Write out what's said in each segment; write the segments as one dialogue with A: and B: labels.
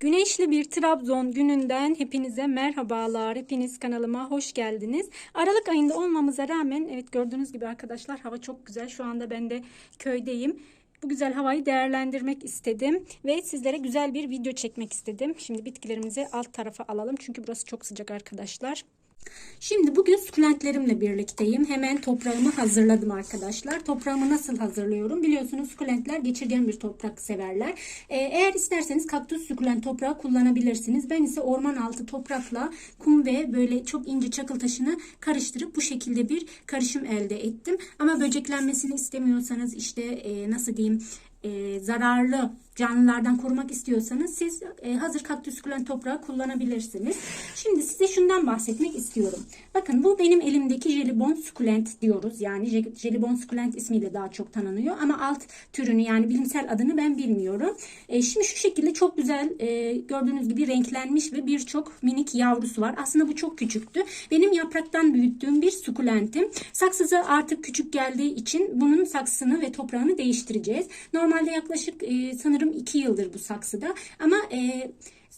A: Güneşli bir Trabzon gününden hepinize merhabalar. Hepiniz kanalıma hoş geldiniz. Aralık ayında olmamıza rağmen evet gördüğünüz gibi arkadaşlar hava çok güzel. Şu anda ben de köydeyim. Bu güzel havayı değerlendirmek istedim ve sizlere güzel bir video çekmek istedim. Şimdi bitkilerimizi alt tarafa alalım çünkü burası çok sıcak arkadaşlar. Şimdi bugün sukulentlerimle birlikteyim. Hemen toprağımı hazırladım arkadaşlar. Toprağımı nasıl hazırlıyorum? Biliyorsunuz sukulentler geçirgen bir toprak severler. Ee, eğer isterseniz kaktüs sukulent toprağı kullanabilirsiniz. Ben ise orman altı toprakla kum ve böyle çok ince çakıl taşını karıştırıp bu şekilde bir karışım elde ettim. Ama böceklenmesini istemiyorsanız işte e, nasıl diyeyim e, zararlı canlılardan korumak istiyorsanız siz e, hazır kaktüs sukulent toprağı kullanabilirsiniz. Şimdi size şundan bahsetmek istiyorum. Bakın bu benim elimdeki jelibon sukulent diyoruz. Yani je- jelibon sukulent ismiyle daha çok tanınıyor. Ama alt türünü yani bilimsel adını ben bilmiyorum. E, şimdi şu şekilde çok güzel e, gördüğünüz gibi renklenmiş ve birçok minik yavrusu var. Aslında bu çok küçüktü. Benim yapraktan büyüttüğüm bir sukulentim. Saksısı artık küçük geldiği için bunun saksısını ve toprağını değiştireceğiz. Normalde yaklaşık e, sanırım 2 yıldır bu saksıda. Ama e,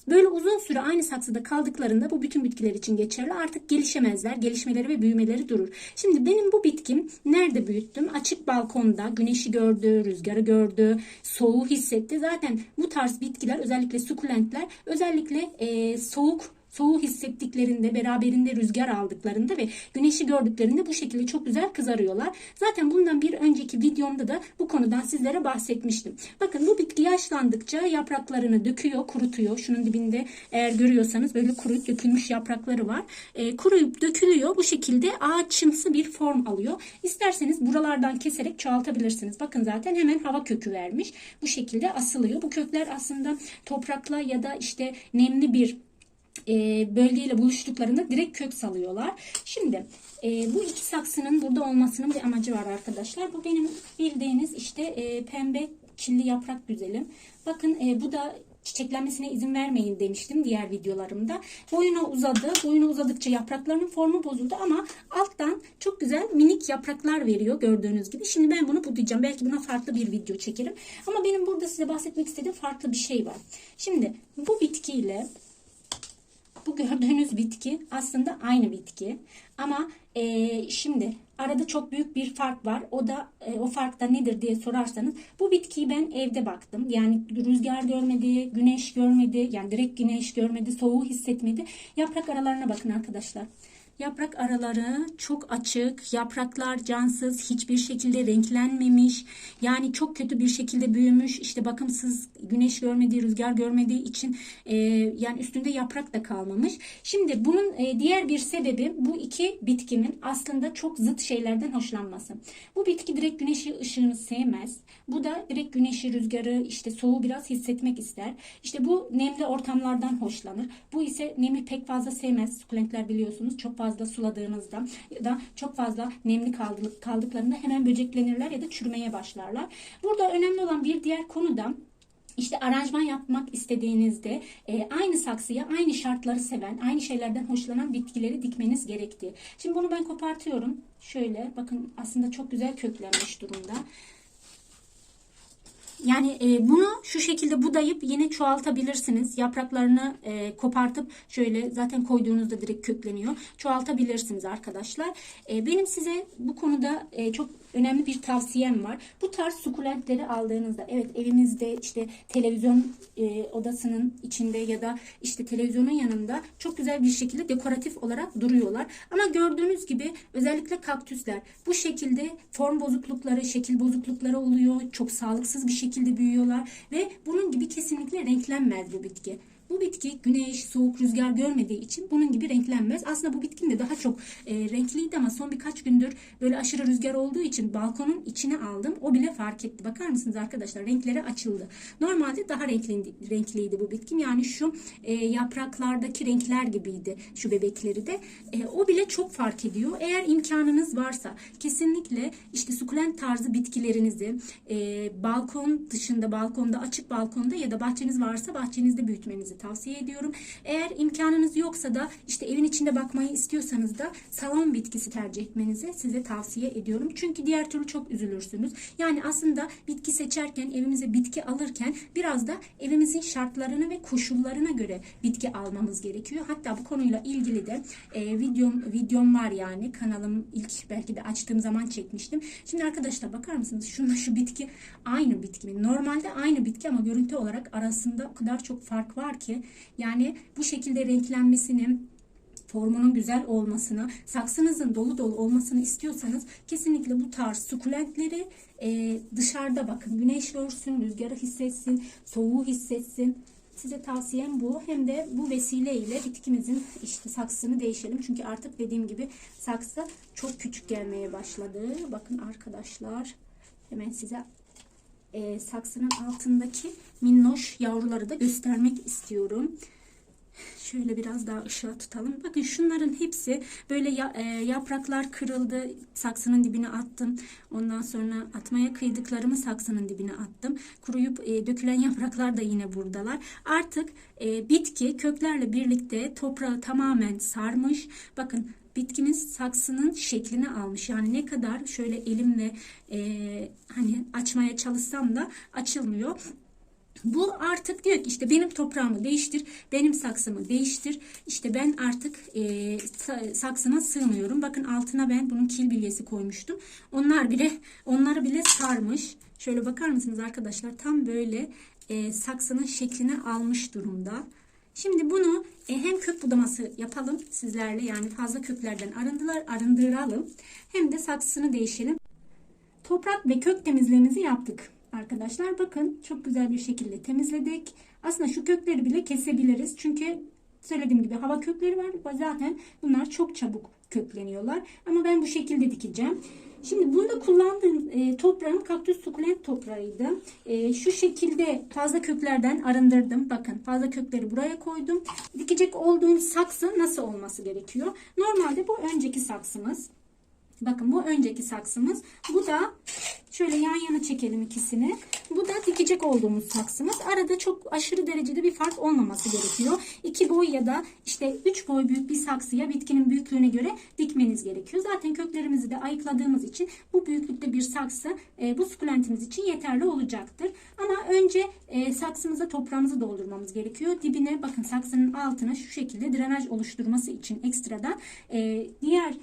A: Böyle uzun süre aynı saksıda kaldıklarında bu bütün bitkiler için geçerli. Artık gelişemezler. Gelişmeleri ve büyümeleri durur. Şimdi benim bu bitkim nerede büyüttüm? Açık balkonda güneşi gördü, rüzgarı gördü, soğuğu hissetti. Zaten bu tarz bitkiler özellikle sukulentler özellikle e, soğuk soğuğu hissettiklerinde, beraberinde rüzgar aldıklarında ve güneşi gördüklerinde bu şekilde çok güzel kızarıyorlar. Zaten bundan bir önceki videomda da bu konudan sizlere bahsetmiştim. Bakın bu bitki yaşlandıkça yapraklarını döküyor, kurutuyor. Şunun dibinde eğer görüyorsanız böyle kuruyup dökülmüş yaprakları var. E, kuruyup dökülüyor. Bu şekilde ağaçımsı bir form alıyor. İsterseniz buralardan keserek çoğaltabilirsiniz. Bakın zaten hemen hava kökü vermiş. Bu şekilde asılıyor. Bu kökler aslında toprakla ya da işte nemli bir e, bölgeyle buluştuklarında direkt kök salıyorlar. Şimdi e, bu iki saksının burada olmasının bir amacı var arkadaşlar. Bu benim bildiğiniz işte e, pembe çilli yaprak güzelim. Bakın e, bu da çiçeklenmesine izin vermeyin demiştim diğer videolarımda. Boyuna uzadı. Boyuna uzadıkça yapraklarının formu bozuldu ama alttan çok güzel minik yapraklar veriyor gördüğünüz gibi. Şimdi ben bunu budayacağım. Belki buna farklı bir video çekerim. Ama benim burada size bahsetmek istediğim farklı bir şey var. Şimdi bu bitkiyle bu gördüğünüz bitki aslında aynı bitki. Ama e, şimdi arada çok büyük bir fark var. O da e, o fark da nedir diye sorarsanız bu bitkiyi ben evde baktım. Yani rüzgar görmedi, güneş görmedi. Yani direkt güneş görmedi, soğuğu hissetmedi. Yaprak aralarına bakın arkadaşlar. Yaprak araları çok açık, yapraklar cansız, hiçbir şekilde renklenmemiş. Yani çok kötü bir şekilde büyümüş. İşte bakımsız, güneş görmediği, rüzgar görmediği için e, yani üstünde yaprak da kalmamış. Şimdi bunun e, diğer bir sebebi bu iki bitkinin aslında çok zıt şeylerden hoşlanması. Bu bitki direkt güneşi ışığını sevmez. Bu da direkt güneşi, rüzgarı, işte soğuğu biraz hissetmek ister. İşte bu nemli ortamlardan hoşlanır. Bu ise nemi pek fazla sevmez. Sukulentler biliyorsunuz çok fazla suladığınızda ya da çok fazla nemli kaldı- kaldıklarında hemen böceklenirler ya da çürümeye başlarlar. Burada önemli olan bir diğer konu da işte aranjman yapmak istediğinizde e, aynı saksıya aynı şartları seven, aynı şeylerden hoşlanan bitkileri dikmeniz gerektiği. Şimdi bunu ben kopartıyorum. Şöyle bakın aslında çok güzel köklenmiş durumda. Yani e, bunu şu şekilde budayıp yine çoğaltabilirsiniz. Yapraklarını e, kopartıp şöyle zaten koyduğunuzda direkt kökleniyor. Çoğaltabilirsiniz arkadaşlar. E, benim size bu konuda e, çok önemli bir tavsiyem var. Bu tarz sukulentleri aldığınızda evet evinizde işte televizyon e, odasının içinde ya da işte televizyonun yanında çok güzel bir şekilde dekoratif olarak duruyorlar. Ama gördüğünüz gibi özellikle kaktüsler bu şekilde form bozuklukları, şekil bozuklukları oluyor. Çok sağlıksız bir şekilde büyüyorlar ve bunun gibi kesinlikle renklenmez bu bitki. Bu bitki güneş, soğuk, rüzgar görmediği için bunun gibi renklenmez. Aslında bu bitkinin de daha çok e, renkliydi ama son birkaç gündür böyle aşırı rüzgar olduğu için balkonun içine aldım. O bile fark etti. Bakar mısınız arkadaşlar? Renkleri açıldı. Normalde daha renkli, renkliydi bu bitkim. Yani şu e, yapraklardaki renkler gibiydi. Şu bebekleri de. E, o bile çok fark ediyor. Eğer imkanınız varsa kesinlikle işte sukulent tarzı bitkilerinizi e, balkon dışında, balkonda, açık balkonda ya da bahçeniz varsa bahçenizde büyütmenizi tavsiye ediyorum. Eğer imkanınız yoksa da işte evin içinde bakmayı istiyorsanız da salon bitkisi tercih etmenizi size tavsiye ediyorum. Çünkü diğer türlü çok üzülürsünüz. Yani aslında bitki seçerken evimize bitki alırken biraz da evimizin şartlarına ve koşullarına göre bitki almamız gerekiyor. Hatta bu konuyla ilgili de e, videom videom var yani kanalım ilk belki de açtığım zaman çekmiştim. Şimdi arkadaşlar bakar mısınız? Şunla şu bitki aynı bitki mi? Normalde aynı bitki ama görüntü olarak arasında o kadar çok fark var ki yani bu şekilde renklenmesini formunun güzel olmasını, saksınızın dolu dolu olmasını istiyorsanız kesinlikle bu tarz sukulentleri e, dışarıda bakın. Güneş görsün, rüzgarı hissetsin, soğuğu hissetsin. Size tavsiyem bu. Hem de bu vesileyle bitkimizin işte saksısını değişelim. Çünkü artık dediğim gibi saksı çok küçük gelmeye başladı. Bakın arkadaşlar hemen size e, saksının altındaki minnoş yavruları da göstermek istiyorum. Şöyle biraz daha ışığa tutalım. Bakın şunların hepsi böyle ya- e, yapraklar kırıldı. Saksının dibine attım. Ondan sonra atmaya kıydıklarımı saksının dibine attım. Kuruyup e, dökülen yapraklar da yine buradalar. Artık e, bitki köklerle birlikte toprağı tamamen sarmış. Bakın bitkimiz saksının şeklini almış. Yani ne kadar şöyle elimle e, hani açmaya çalışsam da açılmıyor. Bu artık diyor ki işte benim toprağımı değiştir, benim saksımı değiştir. İşte ben artık e, sa- saksıma sığmıyorum. Bakın altına ben bunun kil bilyesi koymuştum. Onlar bile onları bile sarmış. Şöyle bakar mısınız arkadaşlar? Tam böyle e, saksının şeklini almış durumda. Şimdi bunu e, hem kök budaması yapalım sizlerle yani fazla köklerden arındılar, arındıralım. Hem de saksısını değişelim. Toprak ve kök temizliğimizi yaptık arkadaşlar. Bakın çok güzel bir şekilde temizledik. Aslında şu kökleri bile kesebiliriz. Çünkü söylediğim gibi hava kökleri var. Zaten bunlar çok çabuk kökleniyorlar. Ama ben bu şekilde dikeceğim. Şimdi bunda kullandığım e, toprağım kaktüs sukulent toprağıydı. E, şu şekilde fazla köklerden arındırdım. Bakın fazla kökleri buraya koydum. Dikecek olduğum saksı nasıl olması gerekiyor? Normalde bu önceki saksımız. Bakın bu önceki saksımız. Bu da şöyle yan yana çekelim ikisini. Bu da dikecek olduğumuz saksımız. Arada çok aşırı derecede bir fark olmaması gerekiyor. 2 boy ya da işte 3 boy büyük bir saksıya bitkinin büyüklüğüne göre dikmeniz gerekiyor. Zaten köklerimizi de ayıkladığımız için bu büyüklükte bir saksı e, bu sukulentimiz için yeterli olacaktır. Ama önce e, saksımıza toprağımızı doldurmamız gerekiyor. Dibine bakın saksının altına şu şekilde drenaj oluşturması için ekstradan e, diğer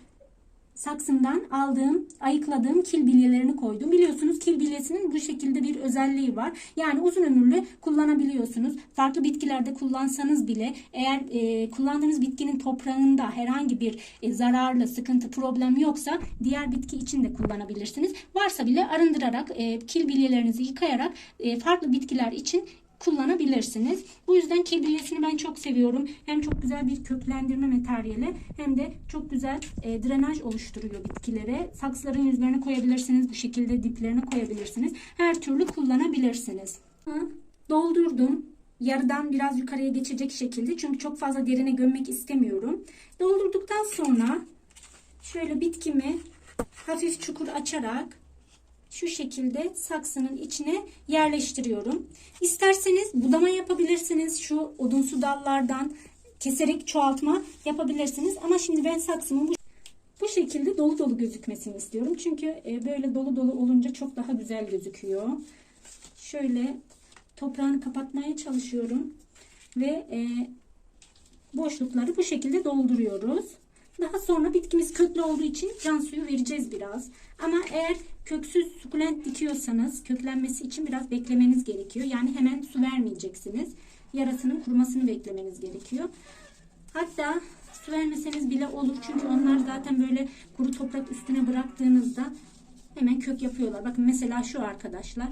A: saksımdan aldığım, ayıkladığım kil bilyelerini koydum. Biliyorsunuz kil bilyesinin bu şekilde bir özelliği var. Yani uzun ömürlü kullanabiliyorsunuz. Farklı bitkilerde kullansanız bile eğer e, kullandığınız bitkinin toprağında herhangi bir e, zararlı, sıkıntı, problem yoksa diğer bitki için de kullanabilirsiniz. Varsa bile arındırarak, e, kil bilyelerinizi yıkayarak e, farklı bitkiler için kullanabilirsiniz. Bu yüzden kil bilyesini ben çok seviyorum. Hem çok güzel bir köklendirme materyali hem de çok güzel e, drenaj oluşturuyor bitkilere. Saksıların yüzlerine koyabilirsiniz. Bu şekilde diplerine koyabilirsiniz. Her türlü kullanabilirsiniz. Hı, Doldurdum. Yarıdan biraz yukarıya geçecek şekilde. Çünkü çok fazla derine gömmek istemiyorum. Doldurduktan sonra şöyle bitkimi hafif çukur açarak şu şekilde saksının içine yerleştiriyorum. İsterseniz budama yapabilirsiniz. Şu odunsu dallardan keserek çoğaltma yapabilirsiniz. Ama şimdi ben saksımın bu, bu şekilde dolu dolu gözükmesini istiyorum. Çünkü e, böyle dolu dolu olunca çok daha güzel gözüküyor. Şöyle toprağını kapatmaya çalışıyorum. Ve e, boşlukları bu şekilde dolduruyoruz. Daha sonra bitkimiz köklü olduğu için can suyu vereceğiz biraz. Ama eğer köksüz sukulent dikiyorsanız köklenmesi için biraz beklemeniz gerekiyor. Yani hemen su vermeyeceksiniz. Yarasının kurumasını beklemeniz gerekiyor. Hatta su vermeseniz bile olur. Çünkü onlar zaten böyle kuru toprak üstüne bıraktığınızda hemen kök yapıyorlar. Bakın mesela şu arkadaşlar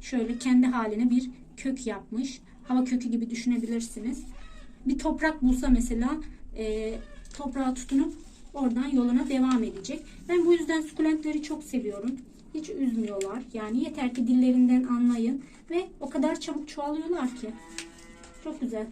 A: şöyle kendi haline bir kök yapmış. Hava kökü gibi düşünebilirsiniz. Bir toprak bulsa mesela e, toprağa tutunup oradan yoluna devam edecek. Ben bu yüzden sukulentleri çok seviyorum. Hiç üzmüyorlar. Yani yeter ki dillerinden anlayın ve o kadar çabuk çoğalıyorlar ki. Çok güzel.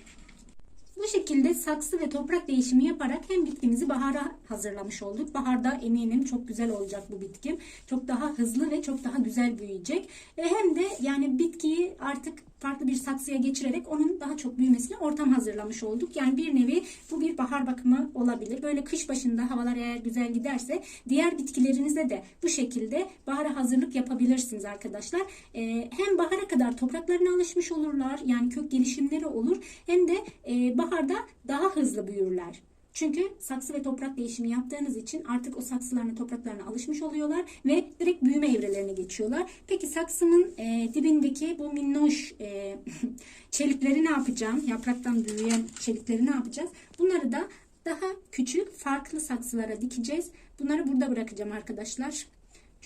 A: Bu şekilde saksı ve toprak değişimi yaparak hem bitkimizi bahara hazırlamış olduk. Baharda eminim çok güzel olacak bu bitkim. Çok daha hızlı ve çok daha güzel büyüyecek. E, hem de yani bitkiyi artık farklı bir saksıya geçirerek onun daha çok büyümesine ortam hazırlamış olduk. Yani bir nevi bu bir bahar bakımı olabilir. Böyle kış başında havalar eğer güzel giderse diğer bitkilerinize de bu şekilde bahara hazırlık yapabilirsiniz arkadaşlar. E, hem bahara kadar topraklarına alışmış olurlar. Yani kök gelişimleri olur. Hem de e, baharda daha hızlı büyürler. Çünkü saksı ve toprak değişimi yaptığınız için artık o saksılarına topraklarına alışmış oluyorlar ve direkt büyüme evrelerine geçiyorlar. Peki saksının e, dibindeki bu minnoş e, çelikleri ne yapacağım? Yapraktan büyüyen çelikleri ne yapacağız? Bunları da daha küçük farklı saksılara dikeceğiz. Bunları burada bırakacağım arkadaşlar.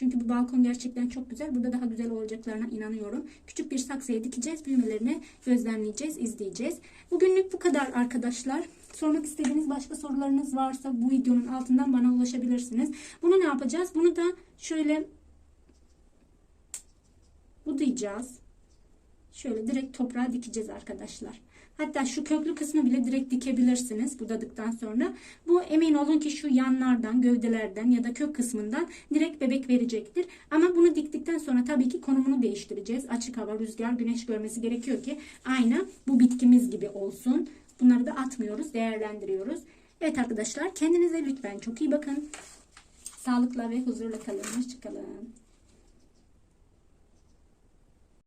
A: Çünkü bu balkon gerçekten çok güzel. Burada daha güzel olacaklarına inanıyorum. Küçük bir saksıya dikeceğiz. Büyümelerini gözlemleyeceğiz, izleyeceğiz. Bugünlük bu kadar arkadaşlar. Sormak istediğiniz başka sorularınız varsa bu videonun altından bana ulaşabilirsiniz. Bunu ne yapacağız? Bunu da şöyle budayacağız. Şöyle direkt toprağa dikeceğiz arkadaşlar. Hatta şu köklü kısmı bile direkt dikebilirsiniz budadıktan sonra. Bu emin olun ki şu yanlardan, gövdelerden ya da kök kısmından direkt bebek verecektir. Ama bunu diktikten sonra tabii ki konumunu değiştireceğiz. Açık hava, rüzgar, güneş görmesi gerekiyor ki aynı bu bitkimiz gibi olsun. Bunları da atmıyoruz, değerlendiriyoruz. Evet arkadaşlar kendinize lütfen çok iyi bakın. Sağlıkla ve huzurla kalın. Hoşçakalın.